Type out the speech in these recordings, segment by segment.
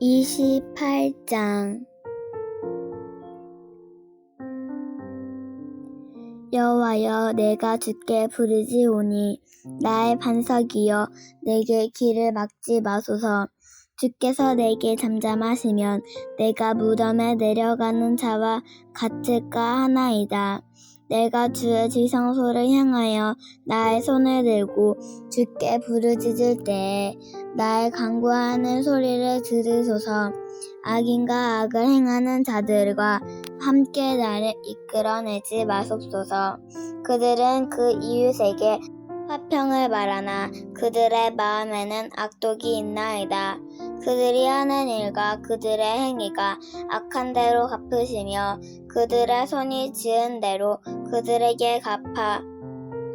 28장 여호와여 내가 주께 부르지오니 나의 반석이여 내게 길을 막지 마소서 주께서 내게 잠잠하시면 내가 무덤에 내려가는 자와 같을까 하나이다. 내가 주의 지성소를 향하여 나의 손을 들고 주께 부르짖을 때에 나의 간구하는 소리를 들으소서 악인과 악을 행하는 자들과 함께 나를 이끌어내지 마옵소서 그들은 그 이웃에게 화평을 말하나 그들의 마음에는 악독이 있나이다. 그들이 하는 일과 그들의 행위가 악한 대로 갚으시며 그들의 손이 지은 대로 그들에게 갚아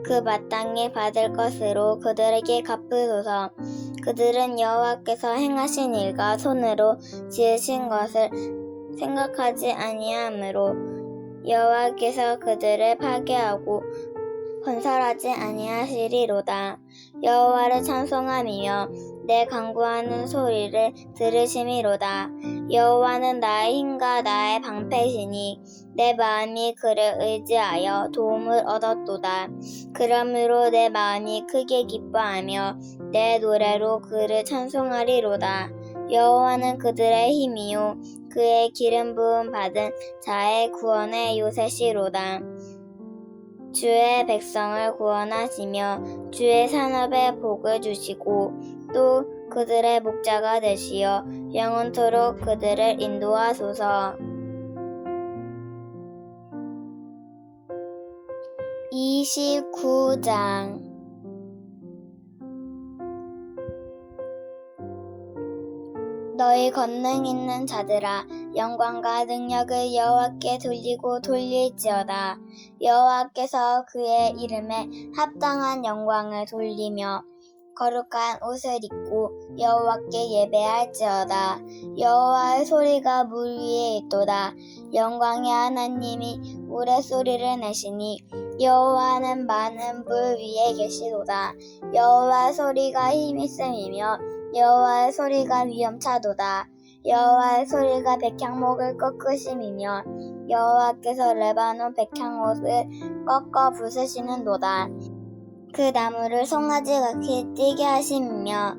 그 마땅히 받을 것으로 그들에게 갚으소서. 그들은 여호와께서 행하신 일과 손으로 지으신 것을 생각하지 아니하므로 여호와께서 그들을 파괴하고 건설하지 아니하시리로다. 여호와를 찬송하며 내 간구하는 소리를 들으심이로다. 여호와는 나의 힘과 나의 방패시니 내 마음이 그를 의지하여 도움을 얻었도다. 그러므로 내 마음이 크게 기뻐하며 내 노래로 그를 찬송하리로다. 여호와는 그들의 힘이요 그의 기름 부음 받은 자의 구원의 요새시로다. 주의 백성을 구원하시며 주의 산업에 복을 주시고 또 그들의 목자가 되시어 영원토록 그들을 인도하소서. 29장 너희 권능 있는 자들아 영광과 능력을 여호와께 돌리고 돌릴지어다 여호와께서 그의 이름에 합당한 영광을 돌리며 거룩한 옷을 입고 여호와께 예배할지어다 여호와의 소리가 물 위에 있도다 영광의 하나님이 우레소리를 내시니 여호와는 많은 물 위에 계시도다 여호와의 소리가 힘있음이며 여호와의 소리가 위험차도다. 여호와의 소리가 백향목을 꺾으심이며 여호와께서 레바논 백향옷을 꺾어 부수시는도다. 그 나무를 송아지같이 뛰게 하심이며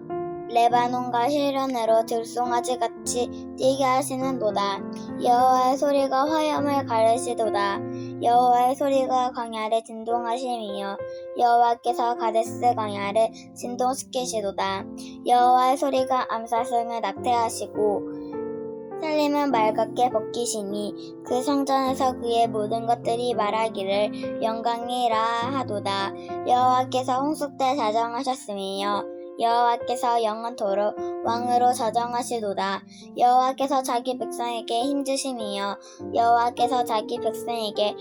레바논과 실련으로 들송아지같이 뛰게 하시는도다. 여호와의 소리가 화염을 가르시도다. 여호와의 소리가 광야를 진동하심이며 여호와께서 가데스 광야를 진동시키시도다. 여호와의 소리가 암사승을 낙태하시고 살림은 맑게 벗기시니 그 성전에서 그의 모든 것들이 말하기를 영광이라 하도다. 여호와께서 홍수 때 자정하셨으며 여호와께서 영원토록 왕으로 자정하시도다. 여호와께서 자기 백성에게 힘주심이여 여호와께서 자기 백성에게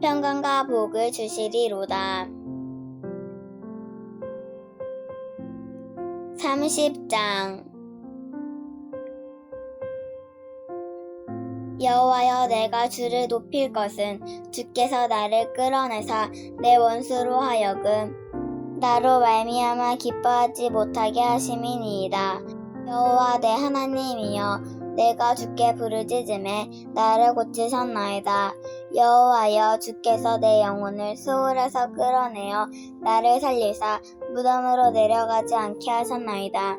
평강과 복을 주시리로다. 30장 여호와여 내가 주를 높일 것은 주께서 나를 끌어내사 내 원수로 하여금 나로 말미암아 기뻐하지 못하게 하심이니이다. 여호와 내 하나님이여 내가 주께 부르짖음에 나를 고치셨나이다. 여호와여 주께서 내 영혼을 수울에서 끌어내어 나를 살리사 무덤으로 내려가지 않게 하셨나이다.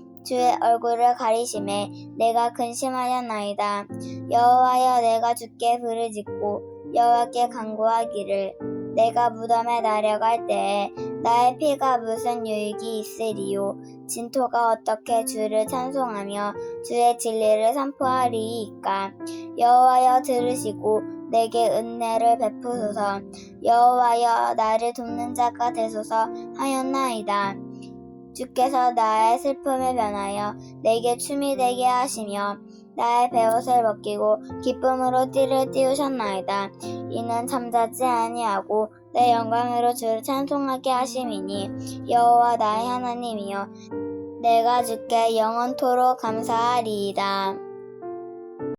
주의 얼굴을 가리심에 내가 근심하였나이다. 여호와여 내가 주께 부르짖고 여호와께 간구하기를 내가 무덤에 나려갈 때에 나의 피가 무슨 유익이 있으리요? 진토가 어떻게 주를 찬송하며 주의 진리를 선포하리이까? 여호와여 들으시고 내게 은혜를 베푸소서. 여호와여 나를 돕는 자가 되소서 하였나이다 주께서 나의 슬픔을 변하여 내게 춤이 되게 하시며 나의 베옷을 벗기고 기쁨으로 띠를 띄우셨나이다. 이는 잠자지 아니하고 내 영광으로 주를 찬송하게 하심이니 여호와 나의 하나님이여 내가 주께 영원토록 감사하리이다.